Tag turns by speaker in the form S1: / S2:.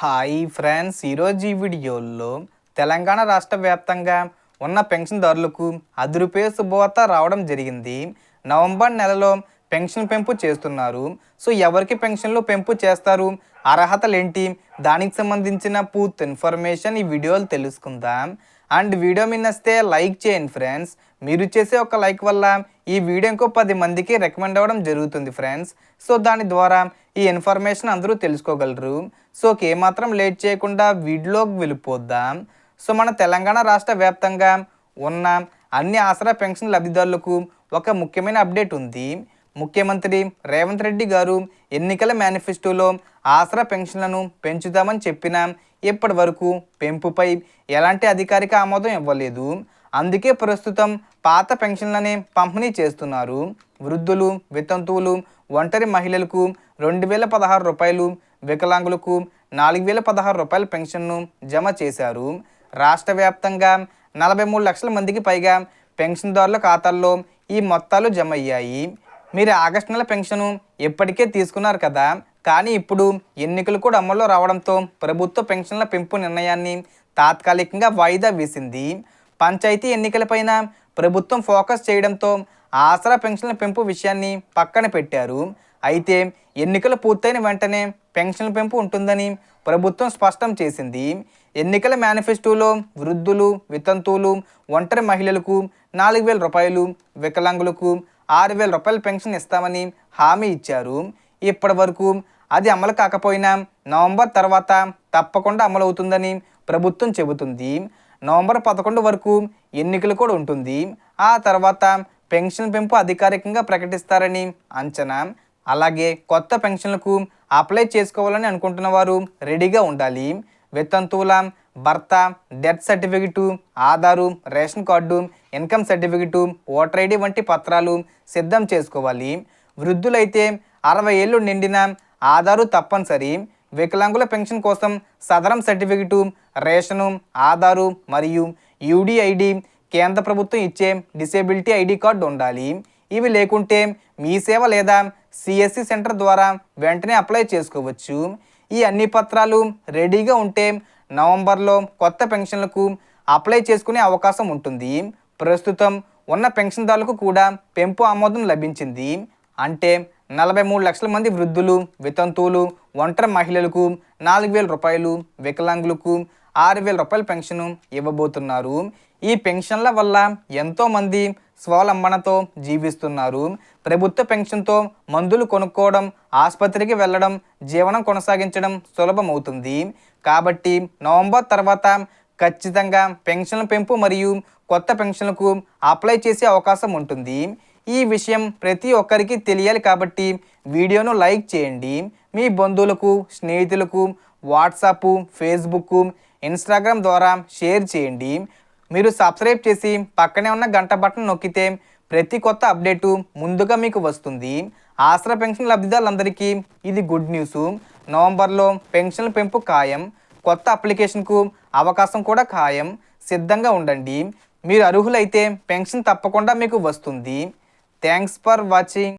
S1: Hi friends ఈరోజు ఈ వీడియోలో తెలంగాణ రాష్ట్ర వ్యాప్తంగా ఉన్న పెన్షన్దారులకు అది రూపాయ శుభవార్త రావడం జరిగింది. నవంబర్ నెలలో పెన్షన్ పెంపు చేస్తున్నారు. సో ఎవరికి పెన్షన్లు పెంపు చేస్తారు? అర్హతలు ఏంటి? దానికి సంబంధించిన పూర్తి ఇన్ఫర్మేషన్ ఈ వీడియోలు తెలుసుకుందాం. అండ్ వీడియో మీ నచ్చితే లైక్ చేయండి ఫ్రెండ్స్. మీరు చేసే ఒక లైక్ వల్ల ఈ వీడియో ఇంకో పది మందికి రికమెండ్ అవ్వడం జరుగుతుంది ఫ్రెండ్స్. సో దాని ద్వారా ఈ ఇన్ఫర్మేషన్ అందరూ తెలుసుకోగలరు. సో ఏమాత్రం లేట్ చేయకుండా వీడియోకి వెళ్ళిపోద్దాం సో మన తెలంగాణ రాష్ట్ర వ్యాప్తంగా ఉన్న అన్ని ఆసరా పెన్షన్ లబ్ధిదారులకు ఒక ముఖ్యమైన అప్డేట్ ఉంది. ముఖ్యమంత్రి రేవంత్ రెడ్డి గారు ఎన్నికల మేనిఫెస్టోలో ఆసరా పెన్షన్లను పెంచుదామని చెప్పినా ఇప్పటి వరకు పెంపుపై ఎలాంటి అధికారిక ఆమోదం ఇవ్వలేదు. అందుకే ప్రస్తుతం పాత పెన్షన్లనే పంపిణీ చేస్తున్నారు. వృద్ధులు వితంతువులు ఒంటరి మహిళలకు రెండు వేల పదహారు రూపాయలు వికలాంగులకు నాలుగు వేల పదహారు రూపాయల పెన్షన్ను జమ చేశారు. రాష్ట్ర వ్యాప్తంగా నలభై మూడు లక్షల మందికి పైగా పెన్షన్దారుల ఖాతాల్లో ఈ మొత్తాలు జమ అయ్యాయి. మీరు ఆగస్టు నెల పెన్షన్ ఇప్పటికే తీసుకున్నారు కదా. కానీ ఇప్పుడు ఎన్నికలు కూడా అమల్లో రావడంతో ప్రభుత్వ పెన్షన్ల పెంపు నిర్ణయాన్ని తాత్కాలికంగా వాయిదా వేసింది. పంచాయతీ ఎన్నికలపైన ప్రభుత్వం ఫోకస్ చేయడంతో ఆసరా పెన్షన్ల పెంపు విషయాన్ని పక్కన పెట్టారు. అయితే ఎన్నికలు పూర్తయిన వెంటనే పెన్షన్ల పెంపు ఉంటుందని ప్రభుత్వం స్పష్టం చేసింది. ఎన్నికల మేనిఫెస్టోలో వృద్ధులు వితంతువులు ఒంటరి మహిళలకు నాలుగు వేల రూపాయలు వికలాంగులకు ఆరు వేల రూపాయల పెన్షన్ ఇస్తామని హామీ ఇచ్చారు. ఇప్పటి వరకు అది అమలు కాకపోయినా నవంబర్ తర్వాత తప్పకుండా అమలవుతుందని ప్రభుత్వం చెబుతుంది. నవంబర్ పదకొండు వరకు ఎన్నికలు కూడా ఉంటుంది. ఆ తర్వాత పెన్షన్ పెంపు అధికారికంగా ప్రకటిస్తారని అంచనా. అలాగే కొత్త పెన్షన్లకు అప్లై చేసుకోవాలని అనుకుంటున్న వారు రెడీగా ఉండాలి. వితంతువుల భర్త death certificate Aadhaar ration card income certificate voter ID వంటి పత్రాలు సిద్ధం చేసుకోవాలి. వృద్ధులైతే అరవై ఏళ్ళు నిండిన ఆధారు తప్పనిసరి. వికలాంగుల పెన్షన్ కోసం సదరం సర్టిఫికెటు రేషను ఆధారు మరియు యూడిఐడి కేంద్ర ప్రభుత్వం ఇచ్చే డిసేబిలిటీ ఐడి కార్డు ఉండాలి. ఇవి లేకుంటే మీ సేవ లేదా సిఎస్సి సెంటర్ ద్వారా వెంటనే అప్లై చేసుకోవచ్చు. ఈ అన్ని పత్రాలు రెడీగా ఉంటే నవంబర్లో కొత్త పెన్షన్లకు అప్లై చేసుకునే అవకాశం ఉంటుంది. ప్రస్తుతం ఉన్న పెన్షన్దారులకు కూడా పెంపు ఆమోదం లభించింది. అంటే నలభై మూడు లక్షల మంది వృద్ధులు వితంతువులు ఒంటరి మహిళలకు నాలుగు వేల రూపాయలు వికలాంగులకు ఆరు వేల రూపాయల పెన్షన్ ఇవ్వబోతున్నారు. ఈ పెన్షన్ల వల్ల ఎంతోమంది స్వావలంబనతో జీవిస్తున్నారు. ప్రభుత్వ పెన్షన్తో మందులు కొనుక్కోవడం ఆసుపత్రికి వెళ్ళడం జీవనం కొనసాగించడం సులభమవుతుంది. కాబట్టి నవంబర్ తర్వాత ఖచ్చితంగా పెన్షన్ల పెంపు మరియు కొత్త పెన్షన్లకు అప్లై చేసే అవకాశం ఉంటుంది. ఈ విషయం ప్రతి ఒక్కరికి తెలియాలి కాబట్టి వీడియోను లైక్ చేయండి. మీ బంధువులకు స్నేహితులకు వాట్సాప్ ఫేస్బుక్ ఇన్స్టాగ్రామ్ ద్వారా షేర్ చేయండి. మీరు సబ్స్క్రైబ్ చేసి పక్కనే ఉన్న గంట బటన్ నొక్కితే ప్రతి కొత్త అప్డేటు ముందుగా మీకు వస్తుంది. ఆసరా పెన్షన్ లబ్ధిదారులందరికీ ఇది గుడ్ న్యూస్. నవంబర్లో పెన్షన్ల పెంపు ఖాయం. కొత్త అప్లికేషన్కు అవకాశం కూడా ఖాయం. సిద్ధంగా ఉండండి. మీరు అర్హులైతే పెన్షన్ తప్పకుండా మీకు వస్తుంది. Thanks for watching.